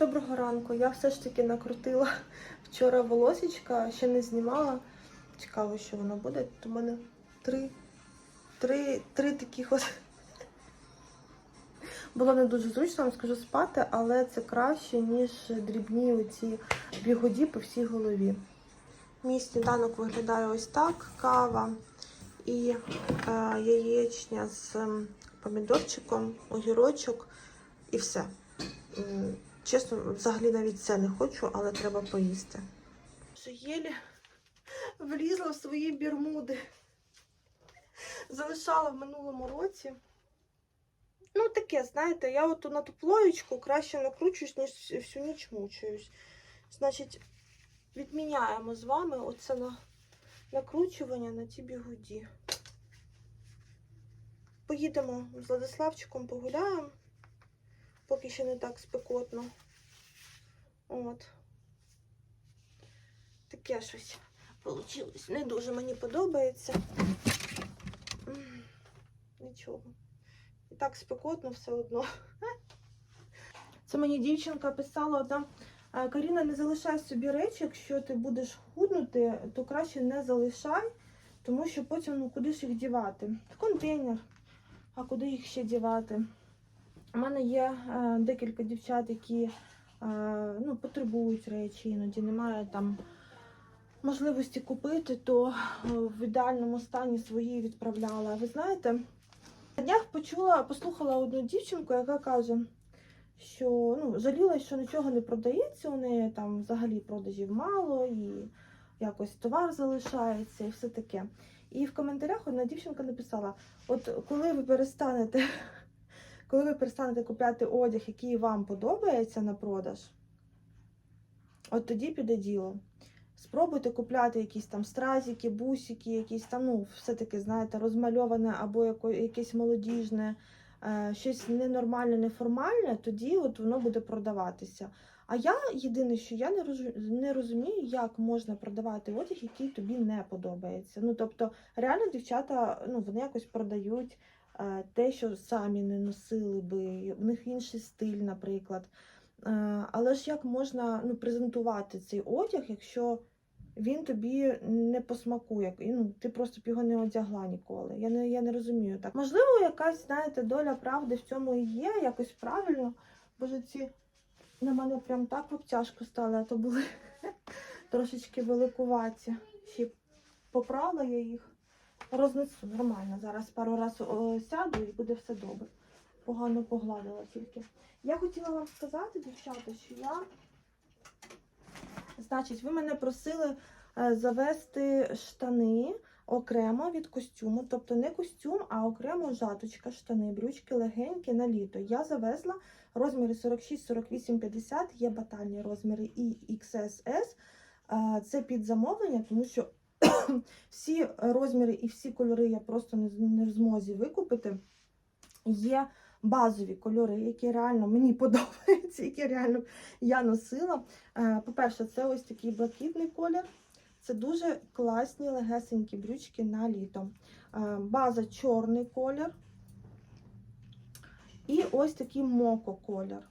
Доброго ранку. Я все ж таки накрутила вчора волосічка, ще не знімала. Цікаво, що воно буде. Тут у мене три, три, три таких от. Було не дуже зручно, вам скажу спати, але це краще, ніж дрібні оці бігоді по всій голові. Мій сніданок виглядає ось так: кава і е, яєчня з ем, помідорчиком, огірочок і все. Чесно, взагалі навіть це не хочу, але треба поїсти. Що єлі влізла в свої бірмуди. Залишала в минулому році. Ну, таке, знаєте, я от на ту плоєчку краще накручуюсь, ніж всю ніч мучуюсь. Значить, відміняємо з вами оце на накручування на ті бігуді. Поїдемо з Владиславчиком, погуляємо, поки ще не так спекотно. От. Таке щось вийшло. Не дуже мені подобається. Нічого. І так спекотно все одно. Це мені дівчинка писала одна. «Е, Каріна, не залишай собі речі, якщо ти будеш худнути, то краще не залишай, тому що потім ну, куди ж їх дівати? В контейнер, а куди їх ще дівати? У мене є е, декілька дівчат, які е, ну, потребують речі, іноді немає там можливості купити, то е, в ідеальному стані свої відправляла. Ви знаєте, на днях почула, послухала одну дівчинку, яка каже, що ну, жаліла, що нічого не продається, у неї там взагалі продажів мало і якось товар залишається і все таке. І в коментарях одна дівчинка написала: от коли ви перестанете, коли ви перестанете купляти одяг, який вам подобається на продаж, от тоді піде діло. Спробуйте купляти якісь там стразики, бусики, якісь там, ну, все-таки, знаєте, розмальоване або якесь молодіжне, е, щось ненормальне, неформальне, тоді от воно буде продаватися. А я єдине, що я не, не розумію, як можна продавати одяг, який тобі не подобається. Ну, тобто, реально дівчата, ну, вони якось продають те, що самі не носили би, в них інший стиль, наприклад. Е, Але ж як можна ну, презентувати цей одяг, якщо він тобі не посмакує, ну, ти просто б його не одягла ніколи. Я не, я не розумію так. Можливо, якась, знаєте, доля правди в цьому і є, якось правильно. Боже, ці на мене прям так в обтяжку стали, а то були трошечки великуваті. Ще поправила я їх, рознесу нормально. Зараз пару разів сяду і буде все добре. Погано погладила тільки. Я хотіла вам сказати, дівчата, що я. Значить, ви мене просили е, завести штани окремо від костюму, тобто не костюм, а окремо жаточка, штани, брючки легенькі на літо. Я завезла розміри 46, 48, 50, є батальні розміри і XSS. Е, Це під замовлення, тому що всі розміри і всі кольори я просто не, в змозі викупити. Є базові кольори, які реально мені подобаються, які реально я носила. Е, По-перше, це ось такий блакитний колір. Це дуже класні легесенькі брючки на літо. Е, База чорний колір. І ось такий моко колір.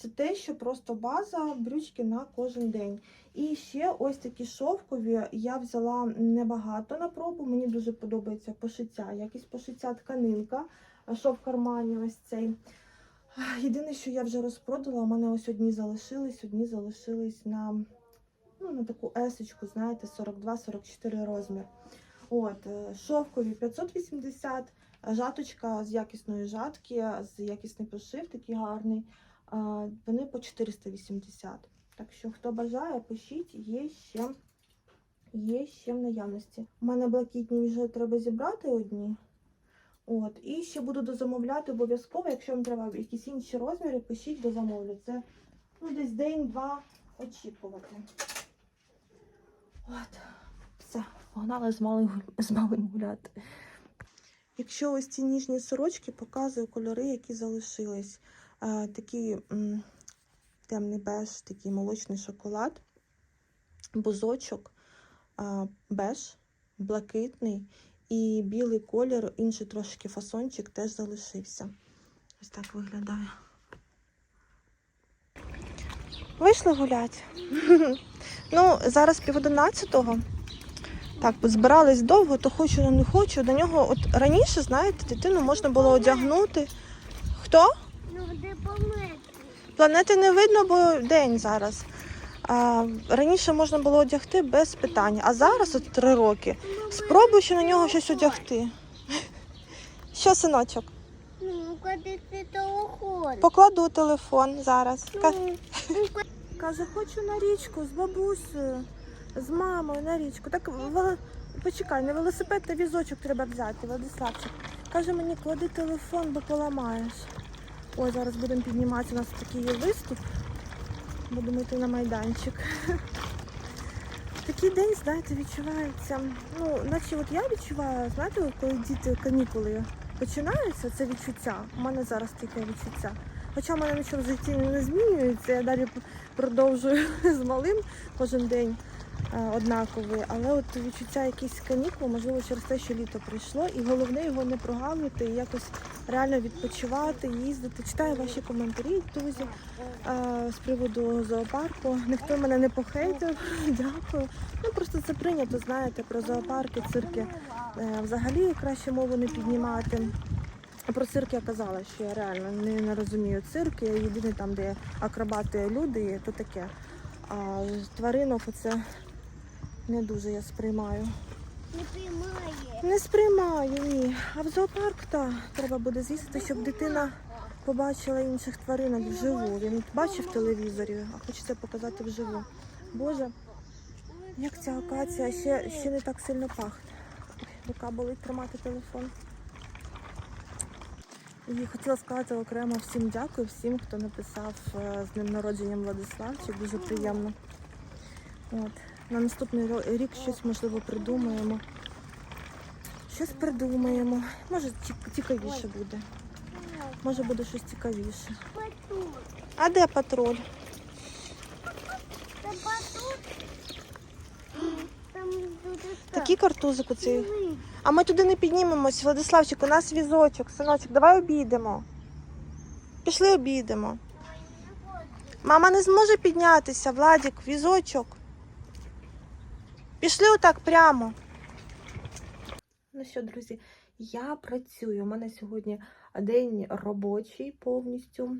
Це те, що просто база брючки на кожен день. І ще ось такі шовкові я взяла небагато на пробу. Мені дуже подобається пошиття. Якісь пошиття тканинка, шов кармані ось цей. Єдине, що я вже розпродала, у мене ось одні залишились, одні залишились на, ну, на таку есочку, знаєте, 42-44 розмір. От, е, шовкові 580, жаточка з якісної жатки, з якісний пошив, такий гарний. Вони по 480. Так що, хто бажає, пишіть, є ще, є ще в наявності. У мене блакитні вже треба зібрати одні. От, і ще буду дозамовляти обов'язково, якщо вам треба якісь інші розміри, пишіть дозамовлю. Це ну, десь день-два очікувати. От, все, погнали з малим, з малим гуляти. Якщо ось ці ніжні сорочки, показую кольори, які залишились. Такий темний беж, такий молочний шоколад, бузочок, беж, блакитний і білий колір, інший трошки фасончик теж залишився. Ось так виглядає. Вийшли гуляти. ну, зараз пів одинадцятого. Так, збирались довго, то хочу, не хочу. До нього, от раніше, знаєте, дитину можна було одягнути. Хто? Ну. Планети не видно, бо день зараз. А, раніше можна було одягти без питань. А зараз, от три роки, спробуй ще на нього щось одягти. Що, синочок? Ну, куди ти телефон? Покладу телефон зараз. Ну, ну, ка- Каже, хочу на річку з бабусею, з мамою на річку. Так почекай, на велосипед та візочок треба взяти, Владиславчик. Каже мені, клади телефон, бо поламаєш. Ой, зараз будемо підніматися. У нас такий є виступ. Будемо йти на майданчик. Такий день, знаєте, відчувається. Ну, наче от я відчуваю, знаєте, коли діти канікули починаються, це відчуття. У мене зараз таке відчуття. Хоча в мене нічого в житті не змінюється, я далі продовжую з малим кожен день е, однаковий. Але от відчуття якихось канікул, можливо, через те, що літо прийшло, і головне його не прогавити, і якось реально відпочивати, їздити. Читаю ваші коментарі, друзі, е, з приводу зоопарку. Ніхто мене не похейтив, дякую. Ну просто це прийнято, знаєте, про зоопарки, цирки. Е, Взагалі краще мову не піднімати. Про цирк я казала, що я реально не, не розумію цирк. Я єдине там, де акробати люди, то таке. А тваринок це не дуже я сприймаю. Не приймає. Не сприймаю, ні. А в зоопарк так, треба буде з'їздити, щоб дитина побачила інших тваринок вживу. Він бачив в телевізорі, а хочеться показати вживу. Боже, як ця акація ще, ще не так сильно пахне. Рука болить тримати телефон. І хотіла сказати окремо всім дякую, всім, хто написав е, з днем народженням Владиславчик. Дуже приємно. От. На наступний рік щось можливо придумаємо. Щось придумаємо. Може, цікавіше буде. Може буде щось цікавіше. А де патруль? Та батут. Там дуже Такий картузик. Диви. А ми туди не піднімемось, Владиславчик, у нас візочок, синочок, давай обійдемо. Пішли обійдемо. Мама не зможе піднятися, Владик, візочок. Пішли отак прямо. Ну що, друзі, я працюю. У мене сьогодні день робочий повністю.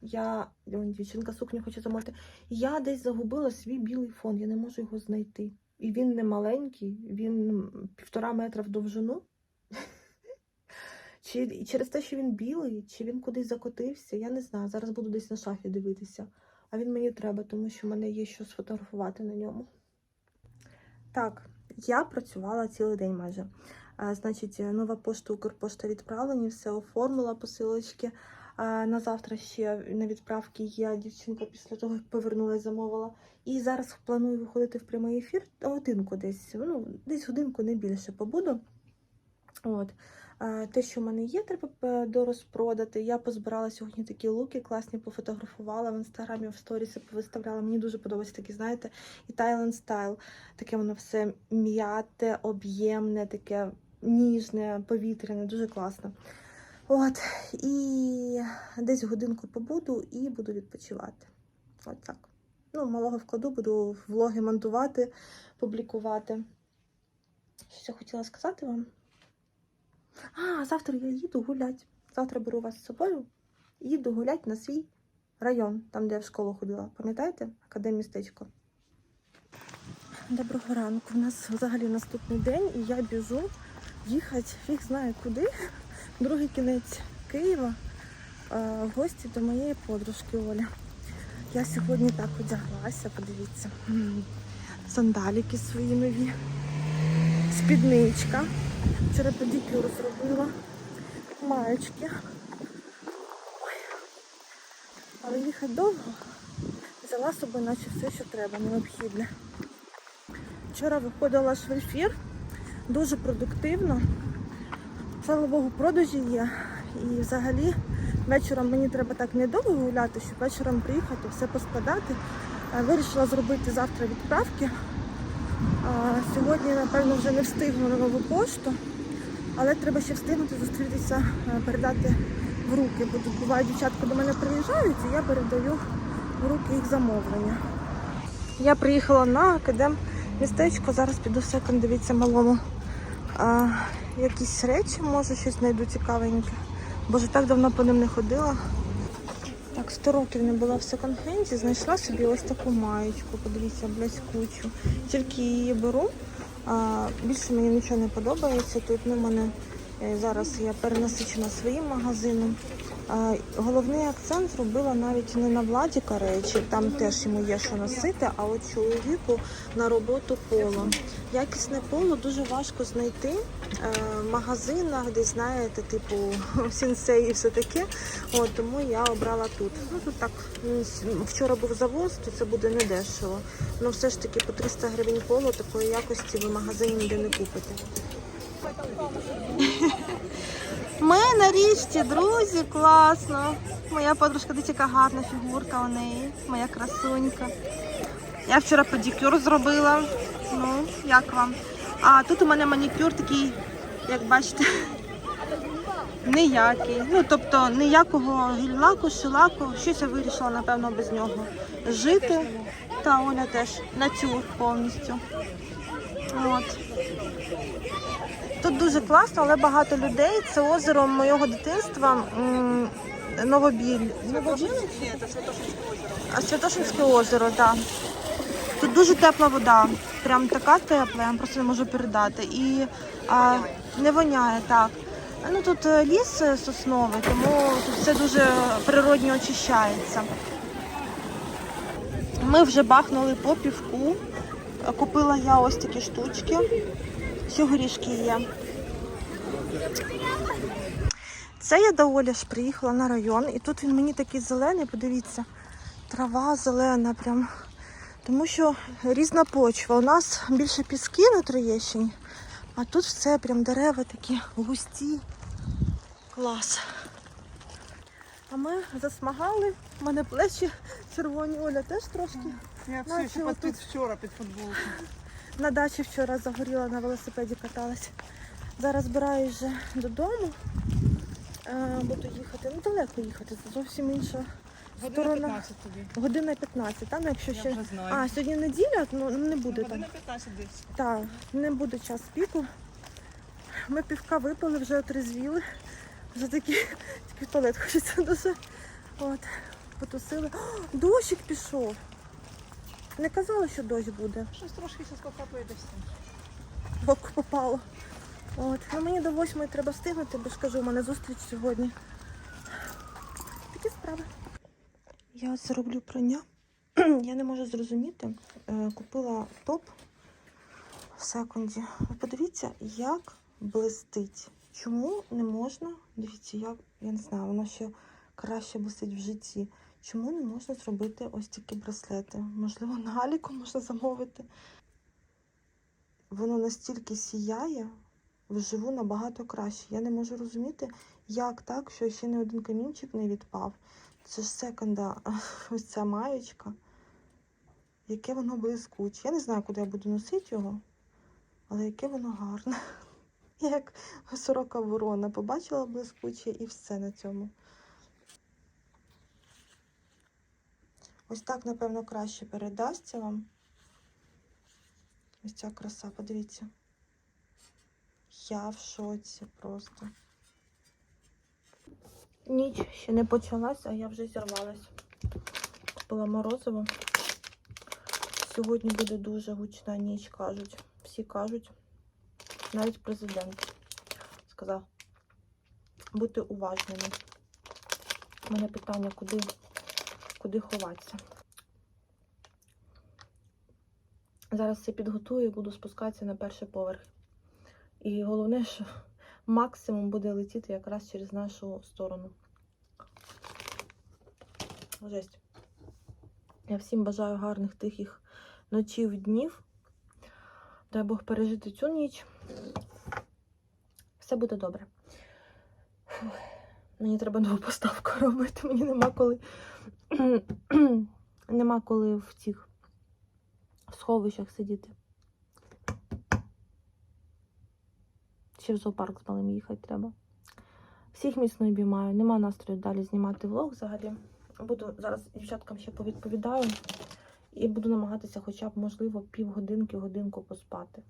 Я, дівчинка сукню хоче замовити. Я десь загубила свій білий фон, я не можу його знайти. І він не маленький, він півтора метра в довжину. Чи через те, що він білий, чи він кудись закотився, я не знаю. Зараз буду десь на шафі дивитися. А він мені треба, тому що в мене є що сфотографувати на ньому. Так, я працювала цілий день майже. А, значить, нова пошта Укрпошта відправлені, все оформила посилочки. А, на завтра ще на відправки є дівчинка після того, як повернулася, замовила. І зараз планую виходити в прямий ефір годинку десь, ну, десь годинку не більше побуду. От. Те, що в мене є, треба е, дорозпродати. Я позбирала сьогодні такі луки, класні пофотографувала в інстаграмі, в сторіси повиставляла. Мені дуже подобається такі, знаєте, і Thailand стайл. Таке воно все м'яте, об'ємне, таке ніжне, повітряне, дуже класно. От, і десь годинку побуду і буду відпочивати. От так. Ну, малого вкладу, буду влоги монтувати, публікувати. Що я хотіла сказати вам? А, завтра я їду гулять. Завтра беру вас з собою їду гулять на свій район, там, де я в школу ходила. Пам'ятаєте? Академістечко. Доброго ранку. У нас взагалі наступний день, і я біжу їхати фіг знає куди. Другий кінець Києва в гості до моєї подружки Олі. Я сьогодні так одяглася, подивіться. Сандаліки свої нові, спідничка. Вчора педикюр зробила, маєчки. Але їхати довго. Взяла з собою наче все, що треба, необхідне. Вчора виходила в ефір, дуже продуктивно. Слава Богу, продажі є. І взагалі вечором мені треба так недовго гуляти, щоб вечором приїхати, все поскладати. Вирішила зробити завтра відправки. Сьогодні, напевно, вже не встигну на нову пошту, але треба ще встигнути зустрітися, е, передати в руки. Бо тут буває, дівчатка до мене приїжджають, і я передаю в руки їх замовлення. Я приїхала на академ містечко, зараз піду в дивіться малому. А, якісь речі, може щось знайду цікавеньке. Боже, так давно по ним не ходила. Так, 100 років не була в секонд-хенді, знайшла собі ось таку маєчку, подивіться, блискучу. Тільки її беру. А, більше мені нічого не подобається. Тут ну, мене зараз я перенасичена своїм магазином. Головний акцент зробила навіть не на Владіка речі, там теж йому є що носити, а от чоловіку на роботу поло. Якісне поло дуже важко знайти е, в магазинах, десь знаєте, типу сінсей і все таке. От, тому я обрала тут. Ну тут так вчора був завоз, то це буде недешево. Ну все ж таки по 300 гривень поло такої якості ви в магазині ніде не купите. Ми на річці, друзі, класно. Моя подружка, дивіться, яка гарна фігурка у неї, моя красунька. Я вчора педикюр зробила. Ну, як вам? А тут у мене манікюр такий, як бачите, ніякий. Ну, тобто ніякого гель-лаку, шилаку. Щось я вирішила, напевно, без нього жити. Та Оля теж натюр повністю. От. Тут дуже класно, але багато людей. Це озеро моєго дитинства. Новобіль. Святошинське озеро? Святошинське озеро, так. Тут дуже тепла вода. Прям така тепла, я просто не можу передати. І а, не воняє так. Ну тут е, ліс е, сосновий, тому тут все дуже природньо очищається. Ми вже бахнули по півку. Купила я ось такі штучки. Ще горішки є. Це я до Олі ж приїхала на район, і тут він мені такий зелений, подивіться, трава зелена прям. Тому що різна почва. У нас більше піски на Троєщині, а тут все прям дерева такі густі. Клас. А ми засмагали, у мене плечі червоні, Оля теж трошки. Я Ну, все ще під, під вчора під футболку. На дачі вчора загоріла, на велосипеді каталась. Зараз збираюсь вже додому. Е, буду їхати. Ну далеко їхати, це зовсім інша Година сторона. 15 тобі. Година 15, та? Ну, якщо Я ще. вже знаю. А, сьогодні неділя, ну не буде там. Година 15 десь. Так, не буде час піку. Ми півка випили, вже отрезвіли. Вже такі, тільки в туалет хочеться дуже. От, потусили. О, дощик пішов. Не казали, що дощ буде. Щось трошки зараз покапає десь. в око попало. От. Ну, мені до восьмої треба встигнути, бо ж кажу, у мене зустріч сьогодні. Такі справи. Я ось роблю прання. Я не можу зрозуміти. Е, Купила топ в секунді. Ви подивіться, як блистить. Чому не можна? Дивіться, як, я не знаю, воно ще краще блистить в житті. Чому не можна зробити ось такі браслети? Можливо, на Аліку можна замовити воно настільки сіяє, вживу набагато краще. Я не можу розуміти, як так, що ще не один камінчик не відпав. Це ж секонда, ось ця маєчка. Яке воно блискуче. Я не знаю, куди я буду носити його, але яке воно гарне. Як сорока ворона побачила блискуче і все на цьому. Ось так, напевно, краще передасться вам. Ось ця краса, подивіться. Я в шоці просто. Ніч ще не почалась, а я вже зірвалась. Купила морозиво. Сьогодні буде дуже гучна ніч, кажуть. Всі кажуть. Навіть президент сказав. Будьте уважними. У мене питання, куди, куди ховатися. Зараз все підготую і буду спускатися на перший поверх. І головне, що максимум буде летіти якраз через нашу сторону. Жесть. Я всім бажаю гарних тихих ночів, днів. Дай Бог пережити цю ніч. Все буде добре. Фух. Мені треба нову поставку робити. Мені нема коли. нема коли в цих сховищах сидіти. Ще в зоопарк з малим їхати треба. Всіх міцно обіймаю. Нема настрою далі знімати влог взагалі. Буду зараз дівчаткам ще повідповідаю і буду намагатися хоча б, можливо, півгодинки, годинку поспати.